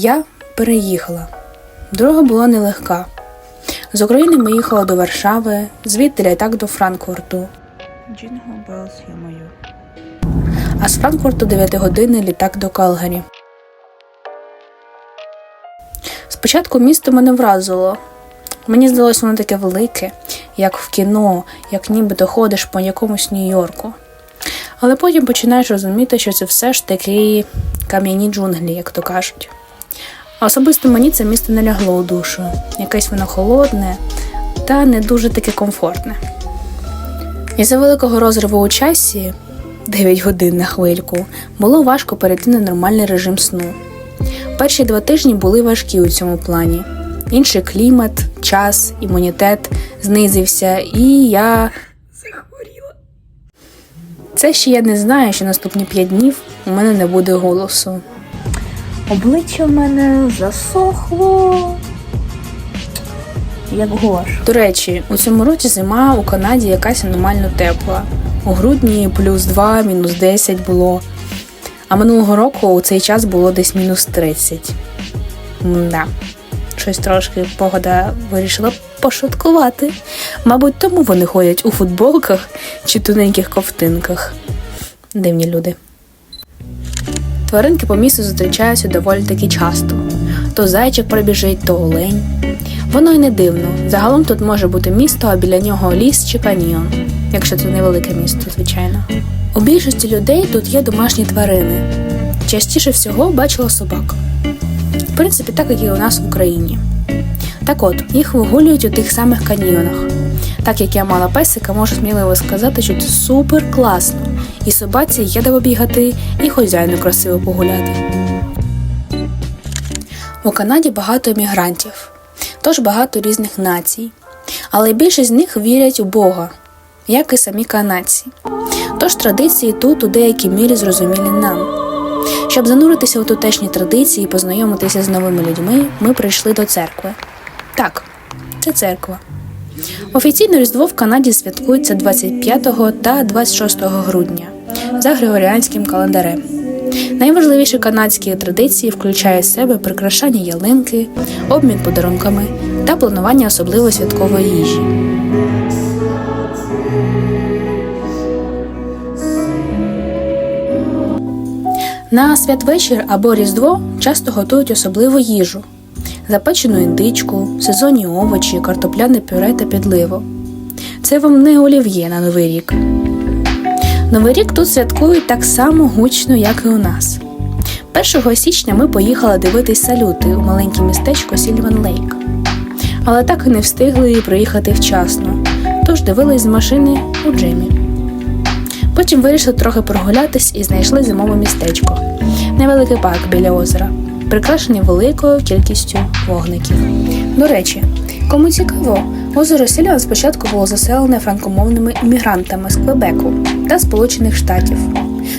Я переїхала. Дорога була нелегка. З України ми їхали до Варшави, звідти літак до Франкфурту, а з Франкфурту 9 години літак до Калгарі. Спочатку місто мене вразило. Мені здалося воно таке велике, як в кіно, як ніби ти ходиш по якомусь Нью-Йорку. Але потім починаєш розуміти, що це все ж таки кам'яні джунглі, як то кажуть. Особисто мені це місто не лягло у душу. Якесь воно холодне та не дуже таке комфортне. Із-за великого розриву у часі 9 годин на хвильку було важко перейти на нормальний режим сну. Перші два тижні були важкі у цьому плані. Інший клімат, час, імунітет знизився, і я Захворіла. це ще я не знаю, що наступні 5 днів у мене не буде голосу. Обличчя в мене засохло. Як гуаш. До речі, у цьому році зима у Канаді якась аномально тепла. У грудні плюс 2, мінус 10 було. А минулого року у цей час було десь мінус 30. Да. Щось трошки погода вирішила пошуткувати. Мабуть, тому вони ходять у футболках чи тоненьких ковтинках. Дивні люди. Тваринки по місту зустрічаються доволі таки часто. То зайчик пробіжить, то олень. Воно й не дивно. Загалом тут може бути місто, а біля нього ліс чи каньйон, якщо це невелике місто, звичайно. У більшості людей тут є домашні тварини. Частіше всього бачила собак. В принципі, так як і у нас в Україні. Так от, їх вигулюють у тих самих каньйонах. Так як я мала песика, можу сміливо сказати, що це супер класно. І собаці є де побігати, і хазяїну красиво погуляти. У Канаді багато емігрантів, тож багато різних націй. Але більшість з них вірять у Бога, як і самі канадці. Тож традиції тут у деякій мірі зрозумілі нам. Щоб зануритися у тутешні традиції і познайомитися з новими людьми, ми прийшли до церкви. Так, це церква. Офіційно Різдво в Канаді святкується 25 та 26 грудня за григоріанським календарем. Найважливіші канадські традиції включають в себе прикрашання ялинки, обмін подарунками та планування особливо святкової їжі. На святвечір або Різдво часто готують особливу їжу: запечену індичку, сезонні овочі, картопляне пюре та підливу. Це вам не олів'є на Новий рік. Новий рік тут святкують так само гучно, як і у нас. 1 січня ми поїхали дивитись салюти у маленьке містечко Сільван Лейк. Але так і не встигли приїхати вчасно, тож дивились з машини у Джимі. Потім вирішили трохи прогулятись і знайшли зимове містечко невеликий парк біля озера, прикрашений великою кількістю вогників. До речі, кому цікаво, озеро Сільван спочатку було заселене франкомовними іммігрантами з Квебеку та Сполучених Штатів.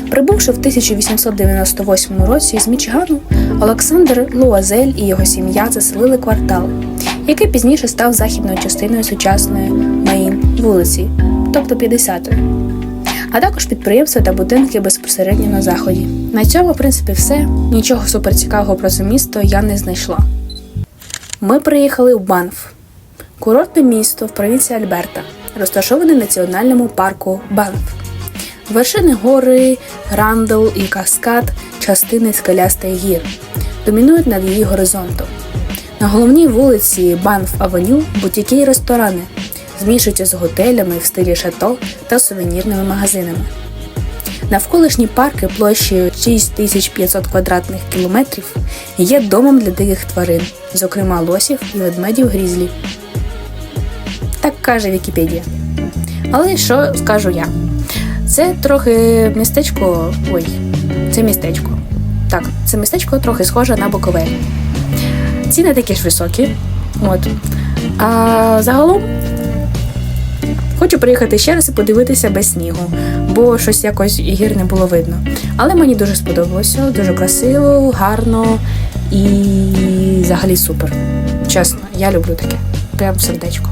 Прибувши в 1898 році з Мічигану, Олександр Луазель і його сім'я заселили квартал, який пізніше став західною частиною сучасної Мейн вулиці, тобто 50-ї а також підприємства та будинки безпосередньо на заході. На цьому, в принципі, все. Нічого суперцікавого про це місто я не знайшла. Ми приїхали в Банф, курортне місто в провінції Альберта, розташоване національному парку Банф. Вершини гори, Рандл і Каскад частини скелястих гір домінують над її горизонтом. На головній вулиці Банф Авеню бутіки і ресторани змішуються з готелями в стилі шато та сувенірними магазинами. Навколишні парки площею 6500 квадратних кілометрів є домом для диких тварин, зокрема лосів і ведмедів грізлі. Так каже Вікіпедія. Але що скажу я? Це трохи містечко. Ой, це містечко. Так, це містечко трохи схоже на Буковель. Ціни такі ж високі. От. А загалом Хочу приїхати ще раз і подивитися без снігу, бо щось якось гір не було видно. Але мені дуже сподобалося, дуже красиво, гарно і взагалі супер. Чесно, я люблю таке прямо в сердечко.